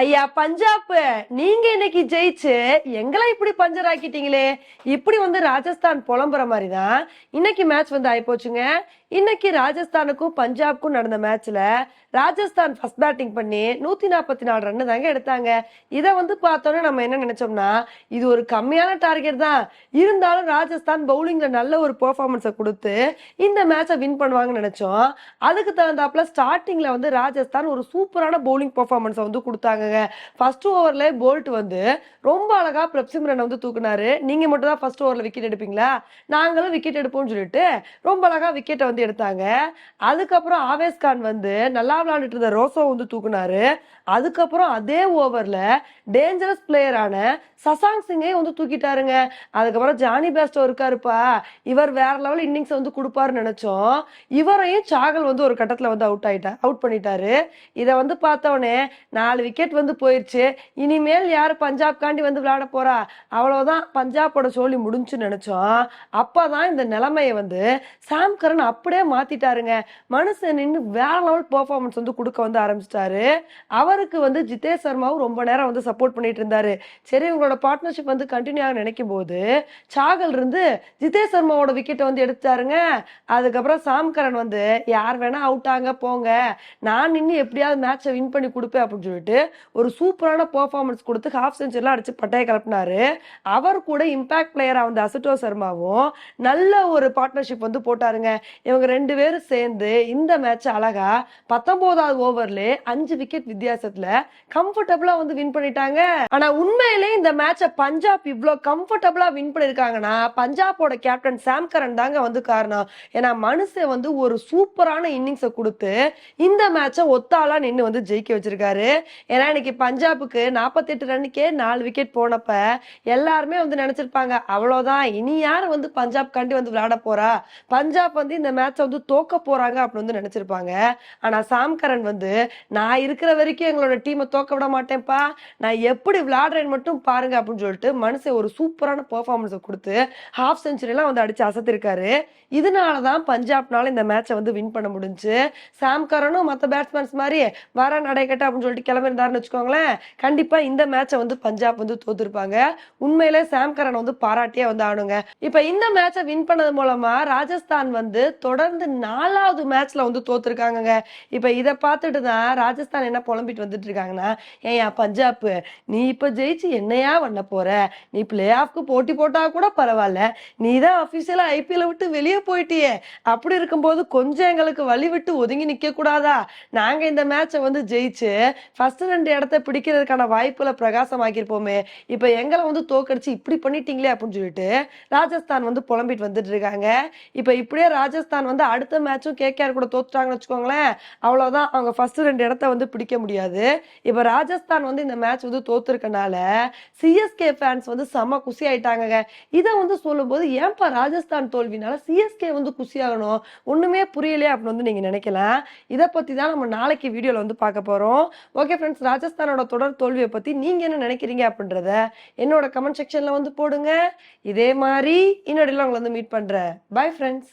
ஐயா பஞ்சாப் நீங்க இன்னைக்கு ஜெயிச்சு எங்களை இப்படி பஞ்சர் ஆக்கிட்டீங்களே. இப்படி வந்து ராஜஸ்தான் புலம்புற மாதிரி தான் இன்னைக்கு மேட்ச் வந்து ஆயிப்போச்சுங்க. இன்னைக்கு ராஜஸ்தானுக்கும் பஞ்சாப்க்கும் நடந்த மேட்ச்ல ராஜஸ்தான் ஃபர்ஸ்ட் பேட்டிங் பண்ணி நூத்தி நாற்பத்தி நாலு ரன் தாங்க எடுத்தாங்க. இதை வந்து பார்த்தோன்னே நம்ம என்ன நினைச்சோம்னா இது ஒரு கம்மியான டார்கெட் தான் இருந்தாலும் ராஜஸ்தான் பவுலிங்ல நல்ல ஒரு பெர்ஃபார்மன்ஸை கொடுத்து இந்த மேட்சை வின் பண்ணுவாங்கன்னு நினைச்சோம். அதுக்கு தகுந்தாப்புல ஸ்டார்டிங்ல வந்து ராஜஸ்தான் ஒரு சூப்பரான பவுலிங் பெர்ஃபார்மன்ஸை வந்து கொடுத்தாங்க. கொடுத்தாங்கங்க ஃபர்ஸ்ட் ஓவர்ல போல்ட் வந்து ரொம்ப அழகா பிரப்சிம்ரன் வந்து தூக்குனாரு. நீங்க மட்டும் தான் ஃபர்ஸ்ட் ஓவர்ல விக்கெட் எடுப்பீங்களா? நாங்களும் விக்கெட் எடுப்போம்னு சொல்லிட்டு ரொம்ப அழகா விக்கெட்டை வந்து எடுத்தாங்க. அதுக்கப்புறம் ஆவேஸ் கான் வந்து நல்லா விளாண்டுட்டு இருந்த ரோசோ வந்து தூக்குனாரு. அதுக்கப்புறம் அதே ஓவர்ல டேஞ்சரஸ் பிளேயரான சசாங் சிங்கை வந்து தூக்கிட்டாருங்க. அதுக்கப்புறம் ஜானி பேஸ்டோ இருக்காருப்பா. இவர் வேற லெவல் இன்னிங்ஸ் வந்து கொடுப்பாருன்னு நினைச்சோம். இவரையும் சாகல் வந்து ஒரு கட்டத்துல வந்து அவுட் ஆயிட்டா அவுட் பண்ணிட்டாரு. இதை வந்து பார்த்தவொடனே நாலு விக்கெட் வந்து போயிடுச்சு இனிமேல் யார் பஞ்சாப் காண்டி வந்து விளையாட போறா? அவ்வளோதான் பஞ்சாபோட சோழி முடிஞ்சுன்னு நினைச்சோம். அப்பதான் இந்த நிலைமையை வந்து சாம் கரன் அப்படியே மாத்திட்டாருங்க. மனுஷன் நின்று வேற லெவல் பர்ஃபார்மன்ஸ் வந்து கொடுக்க வந்து ஆரம்பிச்சிட்டாரு. அவருக்கு வந்து ஜிதேஷ் சர்மாவும் ரொம்ப நேரம் வந்து சப்போர்ட் பண்ணிட்டு இருந்தாரு. சரி இவங்களோட பார்ட்னர்ஷிப் வந்து கண்டினியூ ஆக நினைக்கும் போது சாகல் இருந்து ஜிதேஷ் சர்மாவோட விக்கெட்டை வந்து எடுத்தாருங்க அதுக்கப்புறம் சாம் கரன் வந்து யார் வேணா அவுட் ஆங்க போங்க. நான் நின்று எப்படியாவது மேட்சை வின் பண்ணி கொடுப்பேன் அப்படின்னு சொல்லிட்டு ஒரு சூப்பரான பெர்ஃபார்மன்ஸ் கொடுத்து ஹாஃப் செஞ்சுரிலாம் அடிச்சு பட்டையை கிளப்பினாரு அவர் கூட இம்பாக்ட் பிளேயராக வந்து அசுட்டோ சர்மாவும் நல்ல ஒரு பார்ட்னர்ஷிப் வந்து போட்டாருங்க. இவங்க ரெண்டு பேரும் சேர்ந்து இந்த மேட்ச் அழகா பத்தொன்பதாவது ஓவர்ல அஞ்சு விக்கெட் வித்தியாசத்துல கம்ஃபர்டபுளா வந்து வின் பண்ணிட்டாங்க. ஆனா உண்மையிலே இந்த மேட்சை பஞ்சாப் இவ்வளோ கம்ஃபர்டபுளா வின் பண்ணிருக்காங்கன்னா பஞ்சாபோட கேப்டன் சாம் கரன் தாங்க வந்து காரணம். ஏன்னா மனுஷன் வந்து ஒரு சூப்பரான இன்னிங்ஸை கொடுத்து இந்த மேட்சை ஒத்தாளா நின்று வந்து ஜெயிக்க வச்சிருக்காரு. ஏன்னா அன்னைக்கு பஞ்சாபுக்கு நாற்பத்தெட்டு ரன்னுக்கே நாலு விக்கெட் போனப்ப எல்லாருமே வந்து நினைச்சிருப்பாங்க அவ்வளோதான் இனி யார் வந்து பஞ்சாப் கண்டி வந்து விளையாட போறா? பஞ்சாப் வந்து இந்த மேட்சை வந்து தோக்க போறாங்க அப்படின்னு வந்து நினைச்சிருப்பாங்க. ஆனா சாம்கரன் வந்து நான் இருக்கிற வரைக்கும் எங்களோட டீமை தோக்க விட மாட்டேன்ப்பா. நான் எப்படி விளையாடுறேன்னு மட்டும் பாருங்க அப்படின்னு சொல்லிட்டு மனுஷன் ஒரு சூப்பரான பெர்ஃபார்மன்ஸை கொடுத்து ஹாஃப் செஞ்சுரியெல்லாம் வந்து அடிச்சு அசத்திருக்காரு. இதனால தான் பஞ்சாப்னால இந்த மேட்சை வந்து வின் பண்ண முடிஞ்சு. சாம்கரனும் மற்ற பேட்ஸ்மேன்ஸ் மாதிரி வர நடைக்கட்ட அப்படின்னு சொல்லிட்டு கிளம்பிருந்தாருன்னு வச்சுக்கோங்களேன். கண்டிப்பா இந்த மேட்சை வந்து பஞ்சாப் வந்து தோத்துருப்பாங்க. உண்மையிலே சாம் கரன் வந்து பாராட்டியே வந்து ஆடுங்க இப்ப இந்த மேட்சை வின் பண்ணது மூலமா ராஜஸ்தான் வந்து தொடர்ந்து நாலாவது மேட்ச்ல வந்து தோத்துருக்காங்க இப்ப இதை பார்த்துட்டு தான் ராஜஸ்தான் என்ன புலம்பிட்டு வந்துட்டு இருக்காங்கன்னா ஏன் பஞ்சாப் நீ இப்ப ஜெயிச்சு என்னையா பண்ண போற? நீ பிளே ஆஃப்க்கு போட்டி போட்டா கூட பரவாயில்ல. நீ தான் அபிஷியலா ஐபிஎல் விட்டு வெளியே போயிட்டியே. அப்படி இருக்கும்போது கொஞ்சம் எங்களுக்கு வழி விட்டு ஒதுங்கி நிக்க கூடாதா நாங்க இந்த மேட்சை வந்து ஜெயிச்சு ஃபர்ஸ்ட் ரெண்டு இடத்த பிடிக்கிறதுக்கான வாய்ப்புல பிரகாசமாக்கியிருப்போமே இப்ப எங்களை வந்து தோக்கடிச்சு இப்படி பண்ணிட்டீங்களே அப்படின்னு சொல்லிட்டு ராஜஸ்தான் வந்து புலம்பிட்டு வந்துட்டு இருக்காங்க. இப்ப இப்படியே ராஜஸ்தான் வந்து அடுத்த மேட்சும் கேகேஆர் கூட தோத்துட்டாங்கன்னு வச்சுக்கோங்களேன். அவ்வளவுதான். அவங்க ஃபர்ஸ்ட் ரெண்டு இடத்த வந்து பிடிக்க முடியாது. இப்ப ராஜஸ்தான் வந்து இந்த மேட்ச் வந்து தோத்துருக்கனால சிஎஸ்கே ஃபேன்ஸ் வந்து செம்ம குசி ஆயிட்டாங்க இதை வந்து சொல்லும்போது ஏன்பா ராஜஸ்தான் தோல்வினால சிஎஸ்கே வந்து குசி ஆகணும் ஒண்ணுமே புரியலையே அப்படின்னு வந்து நீங்க நினைக்கலாம். இதை பத்தி தான் நம்ம நாளைக்கு வீடியோல வந்து பார்க்க போறோம். ஓகே ஃப்ரெண்ட்ஸ் ராஜஸ்தானோட தொடர் தோல்வியை பத்தி நீங்க என்ன நினைக்கிறீங்க அப்படின்றத என்னோட கமெண்ட் செக்ஷன்ல வந்து போடுங்க. இதே மாதிரி இன்னொடையில் உங்களை வந்து மீட் பண்றேன். Bye friends